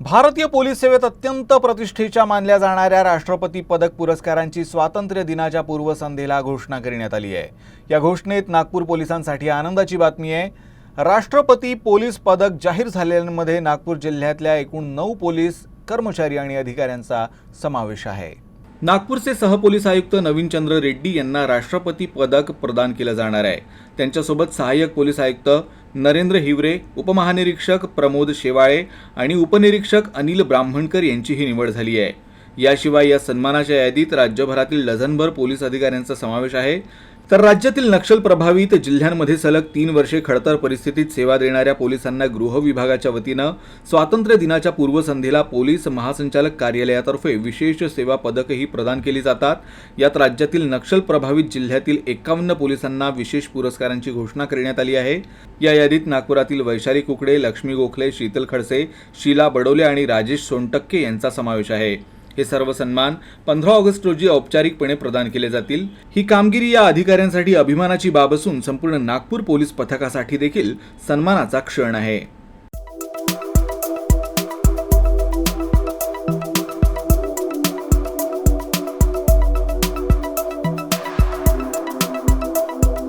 भारतीय पोलीस सेवेत अत्यंत प्रतिष्ठेच्या मानल्या जाणाऱ्या राष्ट्रपती पदक पुरस्कारांची स्वातंत्र्य दिनाच्या पूर्वसंध्येला घोषणा करण्यात आली आहे. या घोषणेत नागपूर पोलिसांसाठी आनंदाची बातमी आहे. राष्ट्रपती पोलीस पदक जाहीर झालेल्यांमध्ये नागपूर जिल्ह्यातल्या एकूण नऊ पोलीस कर्मचारी आणि अधिकाऱ्यांचा समावेश आहे. नागपूरचे सहपोलीस आयुक्त नवीनचंद्र रेड्डी यांना राष्ट्रपती पदक प्रदान केलं जाणार आहे. त्यांच्यासोबत सहाय्यक पोलीस आयुक्त नरेंद्र हिवरे उपमहानिरीक्षक प्रमोद शेवाळे आणि उपनिरीक्षक अनिल ब्राह्मणकर यांचीही निवड झाली आहे. याशिवाय या सन्मानाच्या यादीत राज्यभरातील डझनभर पोलीस अधिकाऱ्यांचा समावेश आहे. तर राज्यातील नक्षल प्रभावित जिल्ह्यांमध्ये सलग तीन वर्षे खडतर परिस्थितीत सेवा देणाऱ्या पोलिसांना गृह विभागाच्या वतीनं स्वातंत्र्य दिनाच्या पूर्वसंध्येला पोलीस महासंचालक कार्यालयातर्फे विशेष सेवा पदकही प्रदान केली जातात. यात राज्यातील नक्षल प्रभावित जिल्ह्यातील एकावन्न पोलिसांना विशेष पुरस्कारांची घोषणा करण्यात आली आहे. या यादीत नागपुरातील वैशाली कुकडे लक्ष्मी गोखले शीतल खडसे शीला बडोले आणि राजेश सोनटक्के यांचा समावेश आहे. हे सर्व सन्मान पंधरा ऑगस्ट रोजी औपचारिकपणे प्रदान केले जातील. ही कामगिरी या अधिकाऱ्यांसाठी अभिमानाची बाब असून संपूर्ण नागपूर पोलीस पथकासाठी देखील सन्मानाचा क्षण आहे.